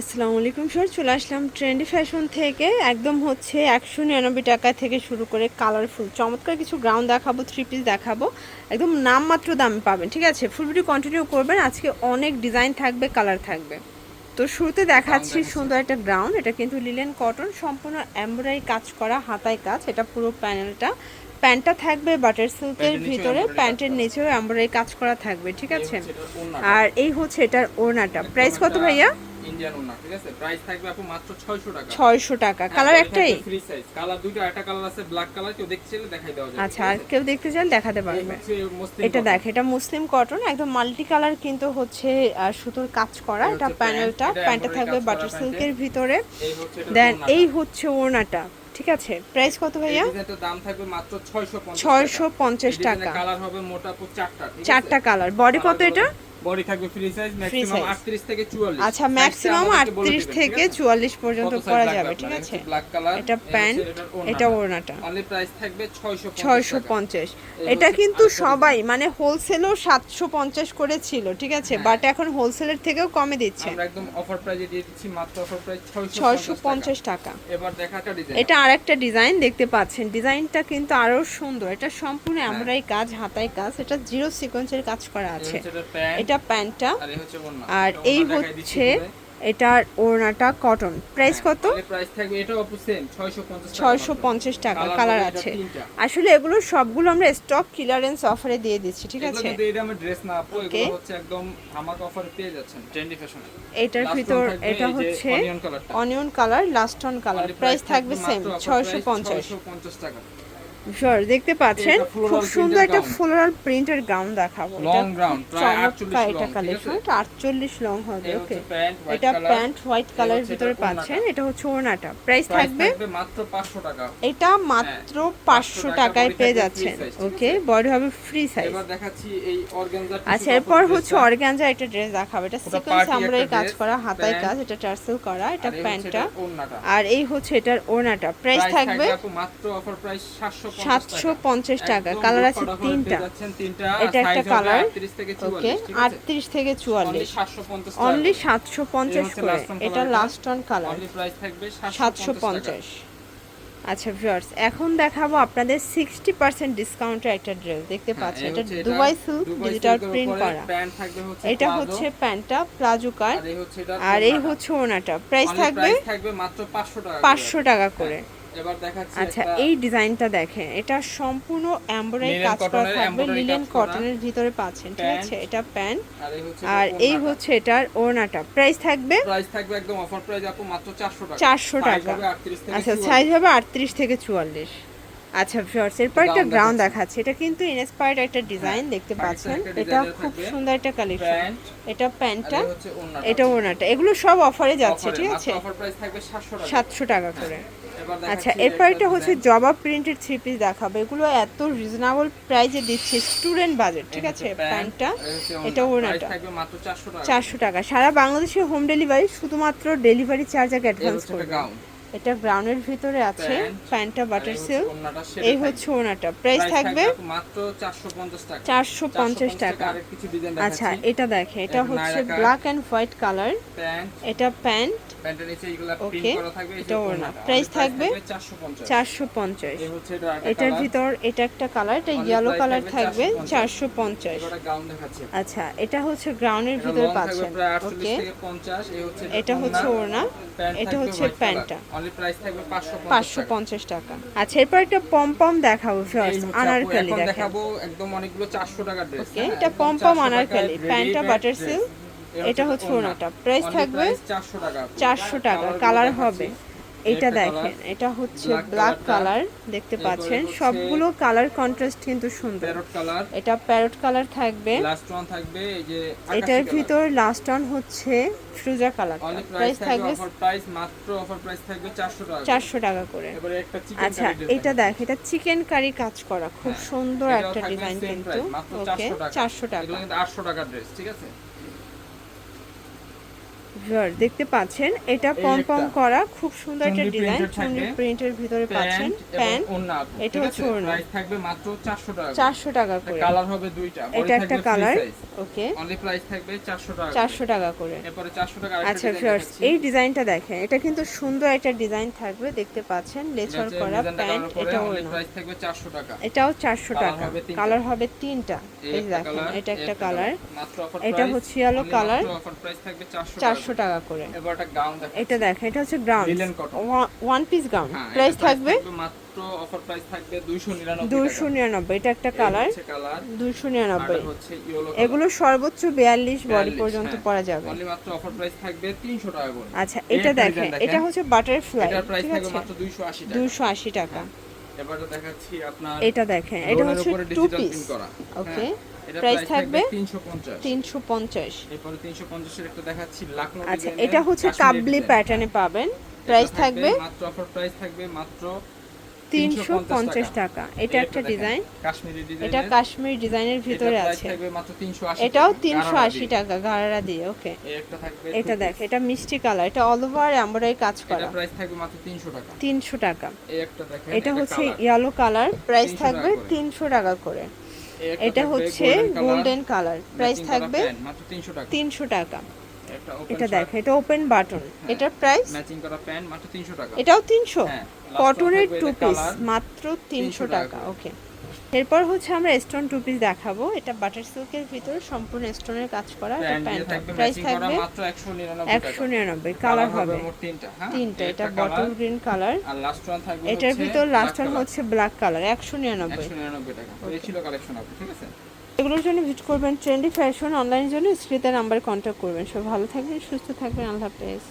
আসসালামু আলাইকুম স্যার চলে আসলাম ট্রেন্ডি ফ্যাশন থেকে। একদম হচ্ছে একশো নিরানব্বই টাকা থেকে শুরু করে কালারফুল চমৎকার কিছু গ্রাউন্ড দেখাবো থ্রি পিস দেখাবো। একদম নামমাত্র দামে পাবেন ঠিক আছে? ফুল ভিডিও কন্টিনিউ করবেন আজকে অনেক ডিজাইন থাকবে কালার থাকবে। তো শুরুতে দেখাচ্ছি সুন্দর একটা গ্রাউন্ড এটা কিন্তু লিলেন কটন সম্পূর্ণ এমব্রয়ডারি কাজ করা হাতায় কাজ এটা পুরো প্যানেলটা প্যান্টটা থাকবে বাটার সিল্কের ভিতরে প্যান্টের নিচেও এমব্রয়ডারি কাজ করা থাকবে ঠিক আছে। আর এই হচ্ছে এটার ওড়নাটা। প্রাইস কত ভাইয়া? ইন্ডিয়ান ঠিক আছে? প্রাইস থাকবে আপু মাত্র 600 টাকা। ছয়শো টাকা। কালার একটাই? ফ্রি সাইজ কালার দুটো একটা কালার আছে ব্ল্যাক কালার কেউ দেখতে চাইলে দেখাই দেওয়া যাবে আচ্ছা আর কেউ দেখতে চান দেখাতে পারবে। এটা দেখ এটা মুসলিম কটন একদম মাল্টি কালার কিন্তু হচ্ছে সুতোর কাজ করা। এটা প্যানেলটা প্যান্টটা থাকবে বাটার সিল্কের ভিতরে। দেন এই হচ্ছে ওড়নাটা ঠিক আছে? প্রাইস কত ভাইয়া? ডিজাইনটার দাম থাকবে মাত্র 650 ছয়শো পঞ্চাশ টাকা। কালার হবে মোটা চারটা চারটা কালার বডি কত এটা? বডি থাকবে ফ্রি সাইজ ম্যাক্সিমাম 38 থেকে 44 আচ্ছা ম্যাক্সিমাম আটত্রিশ থেকে চুয়াল্লিশ পর্যন্ত করা যাবে ঠিক আছে? ব্ল্যাক কালার এটা প্যান্ট এটা ওড়নাটা। অনলি প্রাইস থাকবে 650 ছয়শো টাকা। পঞ্চাশ। এই এটা কিন্তু সবাই মানে হোলসেলও সাতশো পঞ্চাশ করে ছিল ঠিক আছে? হ্যাঁ। বাট এখন হোলসেলের থেকেও কমে দিচ্ছে। আমরা একদম অফার প্রাইজে দিয়ে দিচ্ছি মাত্র অফার প্রাইস 650 ছয়শো টাকা। এবার দেখা একটা ডিজাইন এটা আরেকটা ডিজাইন দেখতে পাচ্ছেন। ডিজাইনটা কিন্তু আরও সুন্দর। এটা সম্পূর্ণ হ্যাঁ। এমব্রয়ডারি কাজ হাতায় কাজ। এটা জিরো সিকোয়েন্সের কাজ করা আছে। এটা এটা প্যান্টটা। আর এই হচ্ছে। এটার ওড়নাটা কটন প্রাইস হ্যাঁ, কত? এর প্রাইস থাকবে এটাও আপু সেম 650 টাকা ছয়শো পঞ্চাশ টাকা কালার আছে। আসলে এগুলো সবগুলো আমরা স্টক ক্লিয়ারেন্স অফারে দিয়ে দিচ্ছি ঠিক আছে? এটার ভিতর এটা হচ্ছে onion colour last one colour price থাকবে সেম ছয়শো পঞ্চাশ টাকা। শিওর দেখতে পাচ্ছেন খুব সুন্দর একটা। ফ্লোরাল প্রিন্টের গাউন দেখাবো। প্রায় 48 চমৎকার এটা কালেকশন এটা আটচল্লিশ লং হবে ওকে এটা প্যান্ট হোয়াইট কালারের ভিতরে পাচ্ছেন এটা হচ্ছে ওড়নাটা। প্রাইস থাকবে মাত্র 500 টাকা। এটা মাত্র পাঁচশো 500 টাকায় পেয়ে যাচ্ছেন ওকে? বডি হবে ফ্রি সাইজ এবার দেখাচ্ছি এই অর্গানজার আচ্ছা এরপর হচ্ছে অর্গানজা একটা ড্রেস দেখাবো। এটা সিকোয়েন্স party কাজ করা হাতায় কাজ এটা টার্সেল করা এটা প্যান্টটা। আর এই হচ্ছে এটার ওড়নাটা। প্রাইস থাকবে মাত্র অফার প্রাইস 750 সাতশো পঞ্চাশ টাকা কালার আছে তিনটা। এটা একটা কালার 38 থেকে 44 ওকে আটত্রিশ থেকে চুয়াল্লিশ। অনলি সাতশো পঞ্চাশ করে। এটা লাস্ট অন কালার সাতশো পঞ্চাশ আচ্ছা ভিউয়ার্স এখন দেখাবো আপনাদের সিক্সটি পার্সেন্ট ডিসকাউন্টের একটা ড্রেস দেখতে পাচ্ছেন এটা দুবাই সিল্ক ডিজিটাল প্রিন্ট করা। এটা হচ্ছে প্যান্টটা প্লাজো কাট। আর এই হচ্ছে ওনাটা প্রাইস থাকবে প্রাইস থাকবে মাত্র 500 টাকা করে। পাঁচশো টাকা করে। আচ্ছা এই ডিজাইনটা দেখেন এটা সম্পূর্ণ এমব্রয়ডারি কাজ করা থাকবে করা। কটনের ভিতরে পাচ্ছেন ঠিক আছে? এটা প্যান্ট আর এই হচ্ছে এটার ওড়নাটা। প্রাইস থাকবে? প্রাইস থাকবে একদম অফার প্রাইস আপু মাত্র 400 টাকা। 400 টাকা। 38 আচ্ছা সাইজ হবে আটত্রিশ থেকে চুয়াল্লিশ। আচ্ছা ভিউয়ার্স এরপর একটা গ্রাউন্ড দেখাচ্ছি। এটা কিন্তু ইনস্পায়ার্ড একটা ডিজাইন দেখতে পাচ্ছেন। এটা খুব সুন্দর একটা কালেকশন এটা প্যান্টটা এটা ওড়নাটা। এগুলো সব অফারে যাচ্ছে ঠিক আছে? অফার প্রাইস থাকবে 700 টাকা। করে। এবার আচ্ছা এরপর একটা এটা হচ্ছে। জবা প্রিন্টেড থ্রি পিস দেখাবো। এগুলো এত রিজনেবল প্রাইসে দিচ্ছে স্টুডেন্ট বাজেট ঠিক আছে? প্যান্টটা এটা ওড়না। ওড়নাটা। থাকবে মাত্র 400 টাকা। চারশো টাকা। সারা বাংলাদেশে হোম ডেলিভারি শুধুমাত্র ডেলিভারি চার্জ আগে অ্যাডভান্স করবে। এটা ব্রাউনের ভিতরে আছে প্যান্টটা বাটার ওড়নাটা এই হচ্ছে ওনাটা প্রাইস থাকবে মাত্র 450 টাকা। চারশো পঞ্চাশ টাকা। আচ্ছা এটা দেখে এটা হচ্ছে ব্ল্যাক অ্যান্ড হোয়াইট কালার এটা প্যান্ট প্যান্টের নিচে এগুলা প্রিন্ট করা থাকবে এটা ওড়না। আমাদের থাকবে 450 চারশো পঞ্চাশ। এই হচ্ছে এটা আরেকটা এটার ভিতর এটা একটা কালার এটা ইয়েলো কালার থাকবে থাকবে 450 চারশো পঞ্চাশ। এবার একটা gown দেখাচ্ছি। আচ্ছা এটা হচ্ছে গ্রাউন্ডের ভিতরে পাচ্ছেন। ওকে থেকে 50 এই হচ্ছে এটা হচ্ছে ওড়না। এটা হচ্ছে প্যান্টটা। অনলি প্রাইস থাকবে 550 পাঁচশো টাকা। পঞ্চাশ টাকা। আচ্ছা এরপর একটা দেখাবো ফার্স্ট আনারকালি দেখাবো একদম অনেকগুলো 400 টাকার ড্রেস Okay, এটা pom pom আনারকলি, প্যান্টটা butter silk, এটা হচ্ছে ওড়নাটা। প্রাইস থাকবে 400 টাকা। চারশো টাকা। কালার হবে। এটা দেখেন এটা হচ্ছে ব্ল্যাক কালার দেখতে পাচ্ছেন। সবগুলো কালার কন্ট্রাস্ট কিন্তু সুন্দর। প্যারট কালার এটা প্যারট কালার থাকবে। লাস্ট ওয়ান থাকবে এই যে এটার ভিতর লাস্ট অন হচ্ছে ফ্রুজা কালার প্রাইস থাকবে থাকবে অফার প্রাইস মাত্র অফার প্রাইস থাকবে 400 টাকা। চারশো টাকা করে। এবারে একটা চিকেন আচ্ছা এটা দেখ এটা চিকেন কারি কাজ করা। খুব হ্যাঁ, সুন্দর একটা ডিজাইন কিন্তু। ওকে 400 টাকা। চারশো টাকা। 800 টাকার ড্রেস ঠিক আছে? ভিউয়ার দেখতে পাচ্ছেন এটা এই পম পম করা খুব সুন্দর একটা ডিজাইন চুনরি প্রিন্টের ভিতরে পাচ্ছেন প্যান্ট এটা হচ্ছে ওড়না। প্রাইস থাকবে মাত্র 400 টাকা চারশো টাকা করে। কালার হবে দুইটা এটা একটা কালার ওকে অনলি প্রাইস থাকবে 400 টাকা চারশো টাকা করে। এরপরে 400 টাকা আচ্ছা ভিউয়ার্স এই ডিজাইনটা দেখেন এটা কিন্তু সুন্দর একটা ডিজাইন থাকবে দেখতে পাচ্ছেন লেচার করা প্যান্ট এটা ওড়না প্রাইস থাকবে 400 টাকা। এটাও চারশো Colour টাকা। কালার হবে তিনটা। এই দেখেন এটা একটা কালার এটা হচ্ছে yellow color। অফার প্রাইস থাকবে 400 চারশো টাকা করে। এবার দেখো এটা এটা হচ্ছে গ্রাউন্ড ওয়ান পিস গ্রাউন্ড হ্যাঁ, প্রাইস থাকবে? মাত্র অফার প্রাইস থাকবে 299 দুশো নিরানব্বই এটা একটা কালার কালার দুশো আর নিরানব্বই। হচ্ছে ইয়েলো এগুলো সর্বোচ্চ বিয়াল্লিশ বডি পর্যন্ত হ্যাঁ। পরা যাবে। অনলি মাত্র অফার প্রাইস থাকবে 300 টাকা করে। আচ্ছা এটা একটা দেখেন এটা হচ্ছে বাটারফ্লাই এটার প্রাইস ঠিক থাকবে আছে? মাত্র 280 টাকা। দুশো আশি টাকা। এবারে দেখাচ্ছি আপনার এটা দেখেন এটা হচ্ছে টু পিস ওকে হ্যাঁ, প্রাইস থাকবে থাকবে 350 তিনশো পঞ্চাশ। এরপরে 350 এর একটা দেখাচ্ছি লাকনো আচ্ছা এটা হচ্ছে কাবলি প্যাটার্নে পাবেন। এটা প্রাইস থাকবে মাত্র অফার প্রাইস থাকবে মাত্র তিনশো পঞ্চাশ টাকা। এটা একটা ডিজাইন কাশ্মীরি ডিজাইন এটা কাশ্মীর ডিজাইনের ভিতরে আছে। থাকবে মাত্র 380 এটাও টাকা, তিনশো গারারা আশি দিয়ে। টাকা গাড়া দিয়ে ওকে। একটা থাকবে এটা দেখ এটা মিষ্টি কালার এটা অল ওভার এমব্রয়ডারি কাজ এটা করা। প্রাইস থাকবে মাত্র 300 টাকা। তিনশো টাকা। এই একটা দেখেন এটা হচ্ছে। ইয়েলো কালার প্রাইস থাকবে টাকা করে। তিনশো টাকা করে। এটা হচ্ছে গোল্ডেন কালার প্রাইস থাকবে 300 তিনশো টাকা। এটা দেখ এটা ওপেন বাটন এটার প্রাইস ম্যাচিং করা প্যান্ট মাত্র 300 টাকা। এটাও তিনশো? হ্যাঁ, last কটনের টু পিস মাত্র তিনশো 300 টাকা টাকা ওকে এরপর হচ্ছে আমরা স্টোন টু পিস দেখাবো। এটা বাটার সিল্কের ভিতরে সম্পূর্ণ স্টোনের কাজ করা প্রাইস থাকবে মাত্র 199 টাকা। একশো নিরানব্বই কালার হবে মোট তিনটা হ্যাঁ? তিনটা এটা বটল গ্রিন কালার আর লাস্ট ওয়ান থাকবে এটার ভিতর লাস্ট ওয়ান হচ্ছে ব্ল্যাক কালার একশো নিরানব্বই। 199 টাকা। এই ছিল কালেকশন আপনি ঠিক আছে? এগুলোর জন্য ভিজিট করবেন ট্রেন্ডি ফ্যাশন অনলাইনের জন্য স্ক্রিনের নাম্বারে কন্ট্যাক্ট করবেন। সব ভালো থাকবেন সুস্থ থাকবেন আল্লাহ হাফেজ।